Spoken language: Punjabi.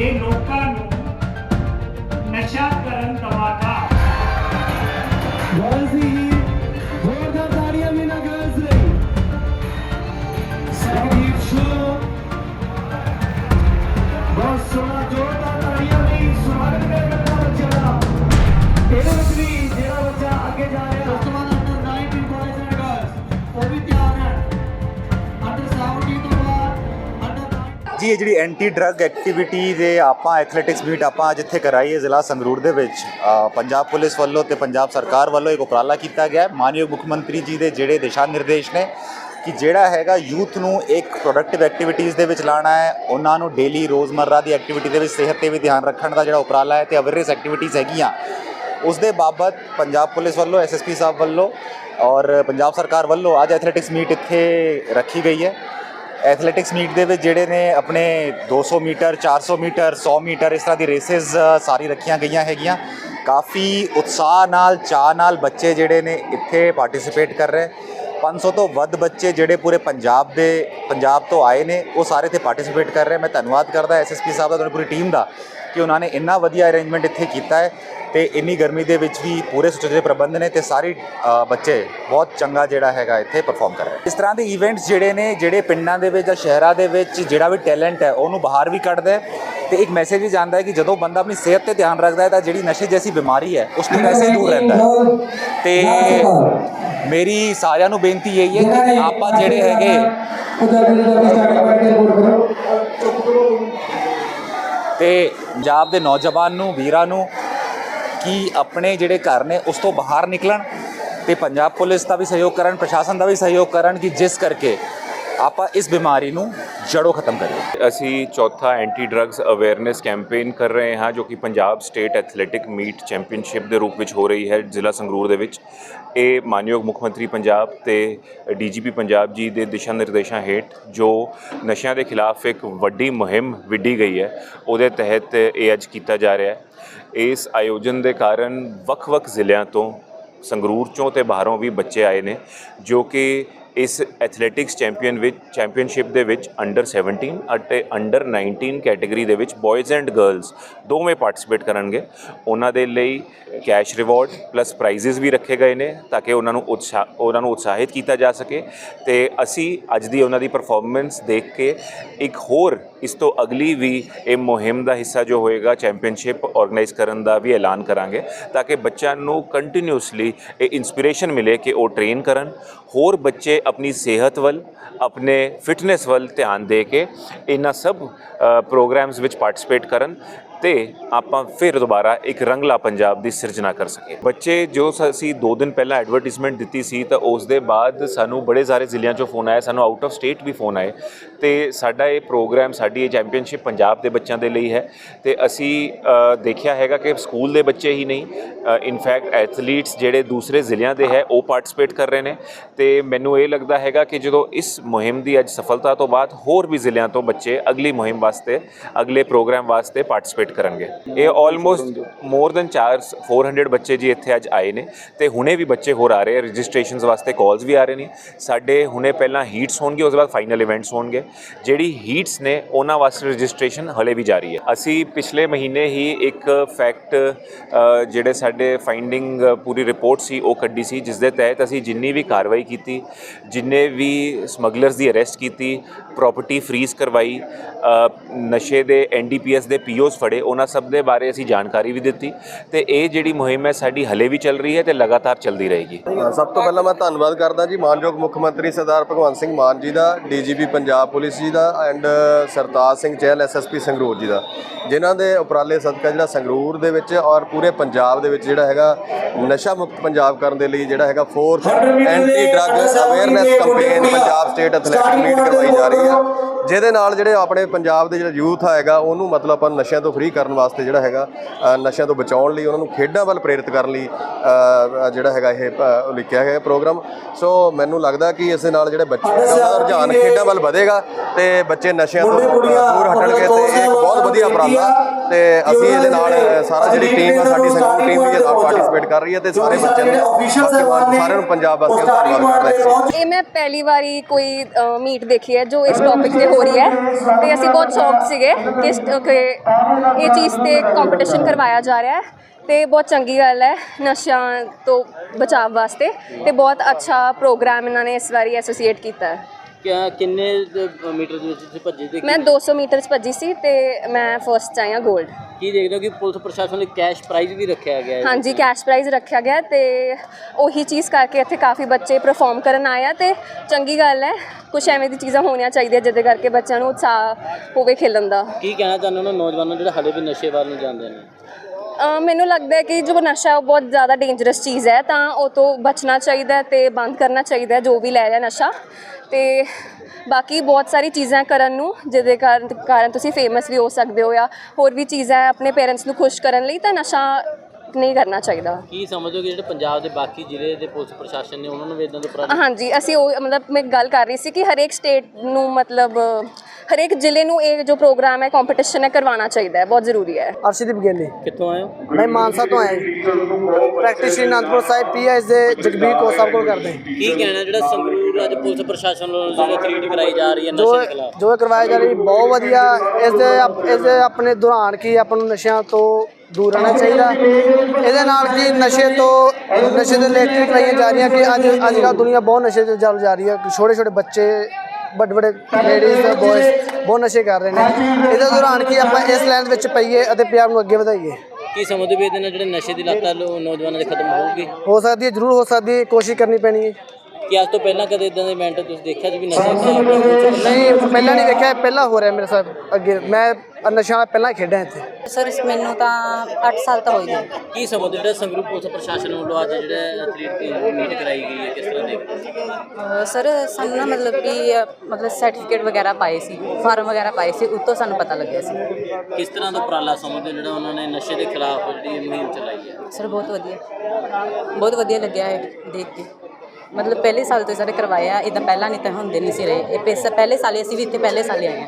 ਦੇ ਲੋਕਾਂ ਨੂੰ ਨਸ਼ਾ ਕਰਨ ਦਵਾਗਾ ਗਰਲਸ ਹੀ ਜ਼ੋਰਦਾਰ ਤਾੜੀਆਂ ਬਿਨਾ ਗਰਲਸ ਲਈ ਸਰਦੀਪ ਸ਼ੋ ਬਹੁਤ ਸੋਹਣਾ ਜੋਰ ਜੀ, ਇਹ ਜਿਹੜੀ ਐਂਟੀ ਡਰੱਗ ਐਕਟੀਵਿਟੀ ਦੇ ਆਪਾਂ ਐਥਲੈਟਿਕਸ ਮੀਟ ਆਪਾਂ ਜਿੱਥੇ ਕਰਾਈ ਹੈ ਜ਼ਿਲ੍ਹਾ ਸੰਗਰੂਰ ਦੇ ਵਿੱਚ। ਪੰਜਾਬ ਪੁਲਿਸ ਵੱਲੋਂ ਤੇ ਪੰਜਾਬ ਸਰਕਾਰ ਵੱਲੋਂ ਇੱਕ ਉਪਰਾਲਾ ਕੀਤਾ ਗਿਆ ਹੈ। ਮਾਨਯੋਗ ਮੁੱਖ ਮੰਤਰੀ ਜੀ ਦੇ ਜਿਹੜੇ ਦਿਸ਼ਾ ਨਿਰਦੇਸ਼ ਨੇ ਕਿ ਜਿਹੜਾ ਹੈਗਾ ਯੂਥ ਨੂੰ ਇੱਕ ਪ੍ਰੋਡਕਟਿਵ ਐਕਟੀਵਿਟੀਜ਼ ਦੇ ਵਿੱਚ ਲਾਣਾ ਹੈ, ਉਹਨਾਂ ਨੂੰ ਡੇਲੀ ਰੋਜ਼ਮਰਰਾ ਦੀ ਐਕਟੀਵਿਟੀ ਦੇ ਵਿੱਚ ਸਿਹਤ ਤੇ ਵੀ ਧਿਆਨ ਰੱਖਣ ਦਾ ਜਿਹੜਾ ਉਪਰਾਲਾ ਹੈ ਤੇ ਅਵੇਅਰਨੈਸ ਐਕਟੀਵਿਟੀਜ਼ ਹੈਗੀਆਂ। ਉਸ ਦੇ ਬਾਬਤ ਪੰਜਾਬ ਪੁਲਿਸ ਵੱਲੋਂ ਐਸਐਸਪੀ ਸਾਹਿਬ ਵੱਲੋਂ ਔਰ ਪੰਜਾਬ ਸਰਕਾਰ ਵੱਲੋਂ ਅੱਜ ਐਥਲੈਟਿਕਸ ਮੀਟ ਇੱਥੇ ਰੱਖੀ ਗਈ ਹੈ। ਐਥਲੈਟਿਕਸ ਮੀਟ ਦੇ ਵਿੱਚ ਜਿਹੜੇ ਨੇ ਆਪਣੇ 200 ਮੀਟਰ 400 ਮੀਟਰ 100 ਮੀਟਰ ਇਸ ਤਰ੍ਹਾਂ ਦੀ ਰੇਸਸ ਸਾਰੀ ਰੱਖੀਆਂ ਗਈਆਂ ਹੈਗੀਆਂ। ਕਾਫੀ ਉਤਸ਼ਾਹ ਨਾਲ ਚਾਹ ਨਾਲ ਬੱਚੇ ਜਿਹੜੇ ਨੇ ਇੱਥੇ ਪਾਰਟਿਸਿਪੇਟ ਕਰ ਰਹੇ। 500 ਤੋਂ ਵੱਧ ਬੱਚੇ ਜਿਹੜੇ ਪੂਰੇ ਪੰਜਾਬ ਦੇ, ਪੰਜਾਬ ਤੋਂ ਆਏ ਨੇ, ਉਹ ਸਾਰੇ ਇੱਥੇ ਪਾਰਟਿਸਿਪੇਟ ਕਰ ਰਹੇ। ਮੈਂ ਧੰਨਵਾਦ ਕਰਦਾ ਐਸਐਸਪੀ ਸਾਹਿਬ ਦਾ, ਤੁਹਾਡੀ ਪੂਰੀ ਟੀਮ ਦਾ। ਕਿ ਉਹਨਾਂ ਨੇ ਇੰਨਾ ਵਧੀਆ ਅਰੇਂਜਮੈਂਟ ਇੱਥੇ ਕੀਤਾ ਹੈ ਤੇ ਇੰਨੀ ਗਰਮੀ ਦੇ ਵਿੱਚ ਵੀ ਪੂਰੇ ਸੁਚੱਜੇ ਪ੍ਰਬੰਧ ਨੇ ਤੇ ਸਾਰੇ ਬੱਚੇ ਬਹੁਤ ਚੰਗਾ ਜਿਹੜਾ ਹੈਗਾ ਇੱਥੇ ਪਰਫਾਰਮ ਕਰ ਰਹੇ ਇਸ ਤਰ੍ਹਾਂ ਦੇ ਇਵੈਂਟਸ ਜਿਹੜੇ ਨੇ ਜਿਹੜੇ ਪਿੰਡਾਂ ਦੇ ਵਿੱਚ ਜਾਂ ਸ਼ਹਿਰਾਂ ਦੇ ਵਿੱਚ ਜਿਹੜਾ ਵੀ ਟੈਲੈਂਟ ਹੈ ਉਹਨੂੰ ਬਾਹਰ ਵੀ ਕੱਢਦਾ ਤੇ ਇੱਕ ਮੈਸੇਜ ਵੀ ਜਾਂਦਾ ਹੈ ਕਿ ਜਦੋਂ ਬੰਦਾ ਆਪਣੀ ਸਿਹਤ ਤੇ ਧਿਆਨ ਰੱਖਦਾ ਹੈ ਤਾਂ ਜਿਹੜੀ ਨਸ਼ੇ ਜੈਸੀ ਬਿਮਾਰੀ ਹੈ ਉਸ ਤੋਂ ਵੈਸੇ ਦੂਰ ਰਹਿੰਦਾ ਹੈ। ਤੇ ਮੇਰੀ ਸਾਰਿਆਂ ਨੂੰ ਬੇਨਤੀ ਇਹੀ ਹੈ ਕਿ ਆਪਾਂ ਜਿਹੜੇ ਹੈਗੇ ਤੇ ਪੰਜਾਬ ਦੇ ਨੌਜਵਾਨ ਨੂੰ, ਵੀਰਾਂ ਨੂੰ ਕਿ ਆਪਣੇ ਜਿਹੜੇ ਘਰ ਨੇ ਉਸ ਤੋਂ ਬਾਹਰ ਨਿਕਲਣ ਤੇ ਪੰਜਾਬ ਪੁਲਿਸ ਦਾ ਵੀ ਸਹਿਯੋਗ ਕਰਨ, ਪ੍ਰਸ਼ਾਸਨ ਦਾ ਵੀ ਸਹਿਯੋਗ ਕਰਨ ਕਿ ਜਿਸ ਕਰਕੇ ਆਪਾਂ ਇਸ ਬਿਮਾਰੀ ਨੂੰ ਜੜੋਂ ਖਤਮ ਕਰੀਏ। ਅਸੀਂ ਚੌਥਾ ਐਂਟੀ ਡਰੱਗਸ ਅਵੇਅਰਨੈਸ ਕੈਂਪੇਨ ਕਰ ਰਹੇ ਹਾਂ, ਜੋ ਕਿ Punjab state athletic meet championship ਦੇ ਰੂਪ ਵਿੱਚ ਹੋ ਰਹੀ ਹੈ, ਜ਼ਿਲ੍ਹਾ ਸੰਗਰੂਰ ਦੇ ਵਿੱਚ। ਇਹ ਮਾਨਯੋਗ ਮੁੱਖ ਮੰਤਰੀ ਪੰਜਾਬ ਤੇ ਡੀਜੀਪੀ ਪੰਜਾਬ ਜੀ ਦੇ ਦਿਸ਼ਾ ਨਿਰਦੇਸ਼ਾਂ ਹੇਠ, ਜੋ ਨਸ਼ਿਆਂ ਦੇ ਖਿਲਾਫ ਇੱਕ ਵੱਡੀ ਮੁਹਿੰਮ ਵਿੱਢੀ ਗਈ ਹੈ, ਉਹਦੇ ਤਹਿਤ ਇਹ ਅੱਜ ਕੀਤਾ ਜਾ ਰਿਹਾ ਹੈ। ਇਸ ਆਯੋਜਨ ਦੇ ਕਾਰਨ ਵੱਖ-ਵੱਖ ਜ਼ਿਲ੍ਹਿਆਂ ਤੋਂ, ਸੰਗਰੂਰ ਚੋਂ ਤੇ ਬਾਹਰੋਂ ਵੀ ਬੱਚੇ ਆਏ ਨੇ, ਜੋ ਕਿ ਇਸ ਐਥਲੈਟਿਕਸ ਚੈਂਪੀਅਨ ਵਿੱਚ, ਚੈਂਪੀਅਨਸ਼ਿਪ ਦੇ ਵਿੱਚ ਅੰਡਰ 17 ਅਤੇ ਅੰਡਰ 19 ਕੈਟਾਗਰੀ ਦੇ ਵਿੱਚ ਬॉयਜ਼ ਐਂਡ ਗਰਲਸ ਦੋਵੇਂ ਪਾਰਟਿਸਿਪੇਟ ਕਰਨਗੇ। ਉਹਨਾਂ ਦੇ ਲਈ ਕੈਸ਼ ਰਿਵਾਰਡ ਪਲੱਸ ਪ੍ਰਾਈਜ਼ਸ ਵੀ ਰੱਖੇ ਗਏ ਨੇ ਤਾਂ ਕਿ ਉਹਨਾਂ ਨੂੰ ਉਤਸ਼ਾਹ ਉਹਨਾਂ ਨੂੰ ਉਤਸ਼ਾਹਿਤ ਕੀਤਾ ਜਾ ਸਕੇ। ਤੇ ਅਸੀਂ ਅੱਜ ਦੀ ਉਹਨਾਂ ਦੀ ਪਰਫਾਰਮੈਂਸ ਦੇਖ ਕੇ ਇੱਕ ਹੋਰ ਇਸ ਤੋਂ ਅਗਲੀ ਵੀ ਇਹ ਮੁਹਿੰਮ ਦਾ ਹਿੱਸਾ ਜੋ ਹੋਏਗਾ ਚੈਂਪੀਅਨਸ਼ਿਪ ਆਰਗੇਨਾਈਜ਼ ਕਰਨ ਦਾ ਵੀ ਐਲਾਨ ਕਰਾਂਗੇ ਤਾਂ ਕਿ ਬੱਚਿਆਂ ਨੂੰ ਕੰਟੀਨਿਊਸਲੀ ਇਹ ਇਨਸਪੀਰੇਸ਼ਨ ਮਿਲੇ ਕਿ ਉਹ ਟ੍ਰੇਨ ਕਰਨ। ਹੋਰ ਬੱਚੇ ਆਪਣੀ ਸਿਹਤ ਵੱਲ, ਆਪਣੇ ਫਿਟਨੈਸ ਵੱਲ ਧਿਆਨ ਦੇ ਕੇ ਇਹਨਾਂ ਸਭ ਪ੍ਰੋਗਰਾਮਸ ਵਿੱਚ ਪਾਰਟਿਸਿਪੇਟ ਕਰਨ ਤੇ ਆਪਾਂ ਫਿਰ ਦੁਬਾਰਾ ਇੱਕ ਰੰਗਲਾ ਪੰਜਾਬ ਦੀ ਸਿਰਜਣਾ ਕਰ ਸਕੀਏ। ਬੱਚੇ ਜੋ ਅਸੀਂ 2 ਦਿਨ ਪਹਿਲਾਂ ਐਡਵਰਟਾਈਜ਼ਮੈਂਟ ਦਿੱਤੀ ਸੀ ਤਾਂ ਉਸ ਦੇ ਬਾਅਦ ਸਾਨੂੰ ਬੜੇ ਸਾਰੇ ਜ਼ਿਲ੍ਹਿਆਂ ਚੋਂ ਫੋਨ ਆਇਆ ਸਾਨੂੰ ਆਊਟ ਆਫ ਸਟੇਟ ਵੀ ਫੋਨ ਆਏ। ਤੇ ਸਾਡਾ ਇਹ ਪ੍ਰੋਗਰਾਮ ਸਾਡੀ ਇਹ ਚੈਂਪੀਅਨਸ਼ਿਪ ਪੰਜਾਬ ਦੇ ਬੱਚਿਆਂ ਦੇ ਲਈ ਹੈ। ਤੇ ਅਸੀਂ ਦੇਖਿਆ ਹੈਗਾ ਕਿ ਸਕੂਲ ਦੇ ਬੱਚੇ ਹੀ ਨਹੀਂ ਇਨਫੈਕਟ ਐਥਲੀਟਸ ਜਿਹੜੇ ਦੂਸਰੇ ਜ਼ਿਲ੍ਹਿਆਂ ਦੇ ਹੈ, ਉਹ ਪਾਰਟਿਸਿਪੇਟ ਕਰ ਰਹੇ ਨੇ। ਤੇ ਮੈਨੂੰ ਇਹ ਲੱਗਦਾ ਹੈਗਾ ਕਿ ਜਦੋਂ ਇਸ ਮੁਹਿੰਮ ਦੀ ਅੱਜ ਸਫਲਤਾ ਤੋਂ ਬਾਅਦ ਹੋਰ ਵੀ ਜ਼ਿਲ੍ਹਿਆਂ ਤੋਂ ਬੱਚੇ ਅਗਲੀ ਮੁਹਿੰਮ ਵਾਸਤੇ, ਅਗਲੇ ਪ੍ਰੋਗਰਾਮ ਵਾਸਤੇ ਪਾਰਟਿਸਿਪੇਟ ਕਰਨਗੇ। ਇਹ ਆਲਮੋਸਟ ਮੋਰ ਦੈਨ 4 400 ਬੱਚੇ ਜੀ ਇੱਥੇ ਅੱਜ ਆਏ ਨੇ ਤੇ ਹੁਣੇ ਵੀ ਬੱਚੇ ਹੋਰ ਆ ਰਹੇ ਆ ਰਜਿਸਟ੍ਰੇਸ਼ਨਸ ਵਾਸਤੇ ਕਾਲਸ ਵੀ ਆ ਰਹੇ ਨੇ। ਸਾਡੇ ਹੁਣੇ ਪਹਿਲਾਂ ਹੀਟਸ ਹੋਣਗੇ, ਉਸ ਤੋਂ ਬਾਅਦ ਫਾਈਨਲ ਇਵੈਂਟਸ ਹੋਣਗੇ। ਜਿਹੜੀ ਹੀਟਸ ਨੇ, ਉਹਨਾਂ ਵਾਸਤੇ ਰਜਿਸਟ੍ਰੇਸ਼ਨ ਹਲੇ ਵੀ ਜਾਰੀ ਹੈ। ਅਸੀਂ ਪਿਛਲੇ ਮਹੀਨੇ ਹੀ ਇੱਕ ਫੈਕਟ ਜਿਹੜੇ ਸਾਡੇ ਫਾਈਂਡਿੰਗ ਪੂਰੀ ਰਿਪੋਰਟ ਸੀ, ਉਹ ਕੱਢੀ ਸੀ ਜਿਸ ਦੇ ਤਹਿਤ ਅਸੀਂ ਜਿੰਨੀ ਵੀ ਕਾਰਵਾਈ ਕੀਤੀ, ਜਿੰਨੇ ਵੀ ਸਮਗਲਰਸ ਦੀ ਅਰੈਸਟ ਕੀਤੀ ਪ੍ਰਾਪਰਟੀ ਫਰੀਜ਼ ਕਰਵਾਈ ਨਸ਼ੇ ਦੇ ਐਨਡੀਪੀਐਸ ਦੇ ਪੀਓਸ ਫੜੇ ਉਹਨਾਂ ਸਭ ਦੇ ਬਾਰੇ ਅਸੀਂ ਜਾਣਕਾਰੀ ਵੀ ਦਿੱਤੀ ਤੇ ਇਹ ਜਿਹੜੀ ਮੁਹਿੰਮ ਹੈ ਸਾਡੀ ਹਲੇ ਵੀ ਚੱਲ ਰਹੀ ਹੈ ਤੇ ਲਗਾਤਾਰ ਚੱਲਦੀ ਰਹੇਗੀ। ਸਭ ਤੋਂ ਪਹਿਲਾਂ ਮੈਂ ਧੰਨਵਾਦ ਕਰਦਾ ਜੀ ਮਾਨਯੋਗ ਮੁੱਖ ਮੰਤਰੀ ਸਰਦਾਰ ਭਗਵੰਤ ਸਿੰਘ ਮਾਨ ਜੀ ਦਾ ਡੀਜੀਪੀ ਪੰਜਾਬ ਪੁਲਿਸ ਜੀ ਦਾ ਐਂਡ ਸਰਤਾਜ ਸਿੰਘ ਚਹਿਲ ਐਸਐਸਪੀ ਸੰਗਰੂਰ ਜੀ ਦਾ ਜਿਨ੍ਹਾਂ ਦੇ ਉਪਰਾਲੇ ਸਦਕਾ ਜਿਹੜਾ ਸੰਗਰੂਰ ਦੇ ਵਿੱਚ ਔਰ ਪੂਰੇ ਪੰਜਾਬ ਦੇ ਵਿੱਚ ਜਿਹੜਾ ਹੈਗਾ ਨਸ਼ਾ ਮੁਕਤ ਪੰਜਾਬ ਕਰਨ ਦੇ ਲਈ ਜਿਹੜਾ ਹੈਗਾ fourth anti drug awareness campaign Punjab state athletic meet ਕਰਵਾਈ ਜਾ ਰਹੀ ਹੈ। ਜਿਹਦੇ ਨਾਲ ਜਿਹੜੇ ਆਪਣੇ ਪੰਜਾਬ ਦੇ ਜਿਹੜਾ ਯੂਥ ਹੈਗਾ ਉਹਨੂੰ ਮਤਲਬ ਆਪਾਂ ਨਸ਼ਿਆਂ ਤੋਂ ਫ੍ਰੀ ਕਰਨ ਵਾਸਤੇ ਜਿਹੜਾ ਹੈਗਾ ਨਸ਼ਿਆਂ ਤੋਂ ਬਚਾਉਣ ਲਈ ਉਹਨਾਂ ਨੂੰ ਖੇਡਾਂ ਵੱਲ ਪ੍ਰੇਰਿਤ ਕਰਨ ਲਈ ਜਿਹੜਾ ਹੈਗਾ ਇਹ ਲਿਖਿਆ ਗਿਆ ਪ੍ਰੋਗਰਾਮ। ਸੋ ਮੈਨੂੰ ਲੱਗਦਾ ਕਿ ਇਸ ਦੇ ਨਾਲ ਜਿਹੜੇ ਬੱਚੇ ਦਾ ਰੁਝਾਨ ਖੇਡਾਂ ਵੱਲ ਵਧੇਗਾ ਤੇ ਬੱਚੇ ਨਸ਼ਿਆਂ ਤੋਂ ਦੂਰ ਹਟਣਗੇ ਤੇ ਇਹ ਇੱਕ ਵਧੀਆ ਉਪਰਾਲਾ। ਤੇ ਅਸੀਂ ਇਹਦੇ ਨਾਲ ਸਾਰਾ ਜਿਹੜੀ ਟੀਮ ਹੈ ਸਾਡੀ ਸੰਗਰੂਰ ਟੀਮ ਵੀ ਇਹ ਪਾਰਟਿਸਿਪੇਟ ਕਰ ਰਹੀ ਹੈ ਤੇ ਸਾਰੇ ਬੱਚਿਆਂ ਨੂੰ ਸਾਰਿਆਂ ਨੂੰ ਪੰਜਾਬ ਵਾਸੀਆਂ ਦਾ ਧੰਨਵਾਦ ਕਰਦਾ ਹਾਂ ਇਹ ਮੈਂ ਪਹਿਲੀ ਵਾਰੀ ਕੋਈ ਮੀਟ ਦੇਖੀ ਹੈ ਜੋ ਇਸ ਟੌਪਿਕ ਤੇ ਹੋ ਰਹੀ ਹੈ। ਤੇ ਅਸੀਂ ਬਹੁਤ ਸ਼ੌਕਡ ਸੀਗੇ ਕਿ ਇਸ- ਕਿ ਇਹ ਚੀਜ਼ ਤੇ ਕੰਪੀਟੀਸ਼ਨ ਕਰਵਾਇਆ ਜਾ ਰਿਹਾ ਹੈ। ਤੇ ਬਹੁਤ ਚੰਗੀ ਗੱਲ ਹੈ ਨਸ਼ਿਆਂ ਤੋਂ ਬਚਾਅ ਵਾਸਤੇ ਤੇ ਬਹੁਤ ਅੱਛਾ ਪ੍ਰੋਗਰਾਮ ਇਹਨਾਂ ਨੇ ਇਸ ਵਾਰੀ ਐਸੋਸੀਏਟ ਕੀਤਾ ਹੈ। ਕਿਆ ਕਿੰਨੇ ਦੇ ਮੀਟਰ ਦੇ ਵਿੱਚ ਤੁਸੀਂ ਭੱਜੇ ਤੇ ਮੈਂ 200 ਮੀਟਰ 'ਚ ਭੱਜੀ ਸੀ ਤੇ ਮੈਂ ਫਰਸਟ ਹਾਂ 골ਡ ਕੀ ਦੇਖਦੇ ਹੋ ਕਿ ਪੁਲਿਸ ਪ੍ਰਸ਼ਾਸਨ ਨੇ ਕੈਸ਼ ਪ੍ਰਾਈਜ਼ ਵੀ ਰੱਖਿਆ ਗਿਆ ਹੈ? ਹਾਂਜੀ ਕੈਸ਼ ਪ੍ਰਾਈਜ਼ ਰੱਖਿਆ ਗਿਆ ਤੇ ਉਹੀ ਚੀਜ਼ ਕਰਕੇ ਇੱਥੇ ਕਾਫੀ ਬੱਚੇ ਪਰਫਾਰਮ ਕਰਨ ਆਏ ਆ ਤੇ ਚੰਗੀ ਗੱਲ ਹੈ ਕੁਝ ਐਵੇਂ ਦੀ ਚੀਜ਼ਾਂ ਹੋਣੀਆਂ ਚਾਹੀਦੀਆਂ ਜਿਹਦੇ ਕਰਕੇ ਬੱਚਿਆਂ ਨੂੰ ਉਤਸ਼ਾਹ ਹੋਵੇ ਖੇਲਣ ਦਾ। ਕੀ ਕਹਿਣਾ ਚਾਹੁੰਦੇ ਹੋ ਉਹਨਾਂ ਨੌਜਵਾਨਾਂ ਜਿਹੜੇ ਹਾਲੇ ਵੀ ਨਸ਼ੇ ਵੱਲ ਨੂੰ ਜਾਂਦੇ ਨੇ? ਮੈਨੂੰ ਲੱਗਦਾ ਹੈ ਕਿ ਜੋ ਨਸ਼ਾ ਉਹ ਬਹੁਤ ਜ਼ਿਆਦਾ ਡੇਂਜਰਸ ਚੀਜ਼ ਹੈ ਤਾਂ ਉਹ ਤੋਂ ਬਚਣਾ ਚਾਹੀਦਾ ਤੇ ਬੰਦ ਕਰਨਾ ਚਾਹੀਦਾ ਜੋ ਵੀ ਲੈ ਰਿਹਾ ਨਸ਼ਾ। ਤੇ ਬਾਕੀ ਬਹੁਤ ਸਾਰੀ ਚੀਜ਼ਾਂ ਕਰਨ ਨੂੰ ਜਿਹਦੇ ਕਾਰਨ ਕਾਰਨ ਤੁਸੀਂ ਫੇਮਸ ਵੀ ਹੋ ਸਕਦੇ ਹੋ ਜਾਂ ਹੋਰ ਵੀ ਚੀਜ਼ਾਂ ਆਪਣੇ ਪੇਰੈਂਟਸ ਨੂੰ ਖੁਸ਼ ਕਰਨ ਲਈ ਤਾਂ ਨਸ਼ਾ ਨਹੀਂ ਕਰਨਾ ਚਾਹੀਦਾ। ਕੀ ਸਮਝੋ ਕਿ ਜਿਹੜੇ ਪੰਜਾਬ ਦੇ ਬਾਕੀ ਜ਼ਿਲ੍ਹੇ ਦੇ ਪੁਲਿਸ ਪ੍ਰਸ਼ਾਸਨ ਨੇ ਉਹਨਾਂ ਨੂੰ ਵੀ ਇਦਾਂ ਦੇ ਉਪਰਾਲੇ ਹਾਂਜੀ ਅਸੀਂ ਉਹ ਮਤਲਬ ਮੈਂ ਗੱਲ ਕਰ ਰਹੀ ਸੀ ਕਿ ਹਰੇਕ ਸਟੇਟ ਨੂੰ ਮਤਲਬ ਹਰੇਕ ਜ਼ਿਲ੍ਹੇ ਨੂੰ ਇਹ ਜੋ ਪ੍ਰੋਗਰਾਮ ਹੈ ਕੰਪੀਟੀਸ਼ਨ ਹੈ ਕਰਵਾਉਣਾ ਚਾਹੀਦਾ ਹੈ ਬਹੁਤ ਜ਼ਰੂਰੀ ਹੈ। ਅਰਸ਼ਦੀਪ ਗਿੱਲੀ ਕਿੱਥੋਂ ਆਏ ਹੋ? ਮੈਂ ਮਾਨਸਾ ਤੋਂ ਆਇਆ ਪ੍ਰੈਕਟਿਸ ਸ਼੍ਰੀ ਅਨੰਦਪੁਰ ਸਾਹਿਬ ਪੀਐਸ ਦੇ ਜਗਬੀਰ ਕੋ ਸਾਹਿਬ ਕੋਲ ਕਰਦੇ ਹਾਂ। ਕੀ ਕਹਿਣਾ ਜਿਹੜਾ ਸੰਗਰੂਰ ਅੱਜ ਪੁਲਿਸ ਪ੍ਰਸ਼ਾਸਨ ਵੱਲੋਂ ਜਿਹੜਾ ਟ੍ਰੀਟ ਕਰਾਈ ਜਾ ਰਹੀ ਹੈ ਨਸ਼ੇ ਦੇ ਖਿਲਾਫ? ਜੋ ਕਰਵਾਇਆ ਜਾ ਰਹੀ ਬਹੁਤ ਵਧੀਆ। ਇਸ ਦੇ ਇਸ ਦੇ ਆਪਣੇ ਦੌਰਾਨ ਕੀ ਆਪਾਂ ਨੂੰ ਨਸ਼ਿਆਂ ਤੋਂ ਦੂਰ ਰਹਿਣਾ ਚਾਹੀਦਾ। ਇਹਦੇ ਨਾਲ ਕੀ ਨਸ਼ੇ ਤੋਂ ਨਸ਼ੇ ਦੇ ਰਿਲੇਟਡ ਕਰਾਈਆਂ ਜਾ ਰਹੀਆਂ ਕਿ ਅੱਜ ਅੱਜ ਕੱਲ੍ਹ ਦੁਨੀਆ ਬਹੁਤ ਨਸ਼ੇ 'ਚ ਚੱਲ ਜਾ ਰਹੀ ਹੈ। ਛੋਟੇ ਛੋਟੇ ਬੱਚੇ ਵੱਡੇ ਵੱਡੇ ਲੇਡੀਜ਼ ਤੇ ਬॉयਜ਼ ਬਹੁਤ ਨਸ਼ੇ ਕਰ ਰਹੇ ਨੇ। ਇਹਦੇ ਦੌਰਾਨ ਕੀ ਆਪਾਂ ਇਸ ਲਾਈਨ ਵਿੱਚ ਪਈਏ ਅਤੇ ਪੰਜਾਬ ਨੂੰ ਅੱਗੇ ਵਧਾਈਏ? ਕੀ ਸਮਝਦੇ ਵੀ ਇਹਦੇ ਨਾਲ ਜਿਹੜੇ ਨਸ਼ੇ ਦੀ ਲੱਤ ਆ ਲੋ ਨੌਜਵਾਨਾਂ ਦੇ ਖਤਮ ਹੋਊਗੀ? ਹੋ ਸਕਦੀ ਹੈ ਜ਼ਰੂਰ ਹੋ ਸਕਦੀ ਹੈ ਕੋਸ਼ਿਸ਼ ਕਰਨੀ ਪੈਣੀ ਹੈ। ਕਿ ਅੱਜ ਤੋਂ ਪਹਿਲਾਂ ਕਦੇ ਇਦਾਂ ਦੇ ਇਵੈਂਟ ਤੁਸੀਂ ਦੇਖਿਆ ਜੀ ਵੀ ਨਸ਼ੇ ਖਿਲਾਫ ਨਹੀਂ ਪਹਿਲਾਂ ਨਹੀਂ ਵੇਖਿਆ ਪਹਿਲਾਂ ਹੋ ਰਿਹਾ ਮੇਰੇ ਸਾਥ ਅੱਗੇ। ਮੈਂ ਨਸ਼ਾ ਪਹਿਲਾਂ ਖੇਡਿਆ ਇੱਥੇ। ਸਰ ਇਸ ਮੈਨੂੰ ਤਾਂ 8 ਸਾਲ ਤਾਂ ਹੋ ਗਏ। ਕੀ ਸਮਝਦੇ ਜਿਹੜਾ ਸੰਗਰੂਰ ਪੁਲਿਸ ਪ੍ਰਸ਼ਾਸਨ ਵੱਲੋਂ ਅੱਜ ਜਿਹੜਾ ਐਥਲੀਟ ਮੀਟ ਕਰਾਈ ਗਈ ਹੈ ਕਿਸ ਤਰ੍ਹਾਂ? ਅਹ ਸਰ ਸਾਨੂੰ ਨਾ ਮਤਲਬ ਕਿ ਮਤਲਬ ਸਰਟੀਫਿਕੇਟ ਵਗੈਰਾ ਪਾਏ ਸੀ ਫਾਰਮ ਵਗੈਰਾ ਪਾਏ ਸੀ ਉਸ ਤੋਂ ਸਾਨੂੰ ਪਤਾ ਲੱਗਿਆ ਸੀ। ਕਿਸ ਤਰ੍ਹਾਂ ਦਾ ਉਪਰਾਲਾ ਸਮਝਦੇ ਜਿਹੜਾ ਉਹਨਾਂ ਨੇ ਨਸ਼ੇ ਦੇ ਖਿਲਾਫ ਜਿਹੜੀ ਮੁਹਿੰਮ ਚਲਾਈ ਹੈ? ਸਰ ਬਹੁਤ ਵਧੀਆ। ਬਹੁਤ ਵਧੀਆ ਲੱਗਿਆ ਹੈ ਦੇਖ ਕੇ। ਮਤਲਬ ਪਹਿਲੇ ਸਾਲ ਤੋਂ ਸਾਰੇ ਕਰਵਾਇਆ ਇਦਾਂ ਪਹਿਲਾਂ ਨਹੀਂ ਤਾਂ ਹੁੰਦੇ ਨਹੀਂ ਸੀ ਰਹੇ। ਇਹ ਪੈਸਾ ਪਹਿਲੇ ਸਾਲ ਹੀ ਅਸੀਂ ਵੀ ਇੱਥੇ ਪਹਿਲੇ ਸਾਲ ਹੀ ਆਏ ਹਾਂ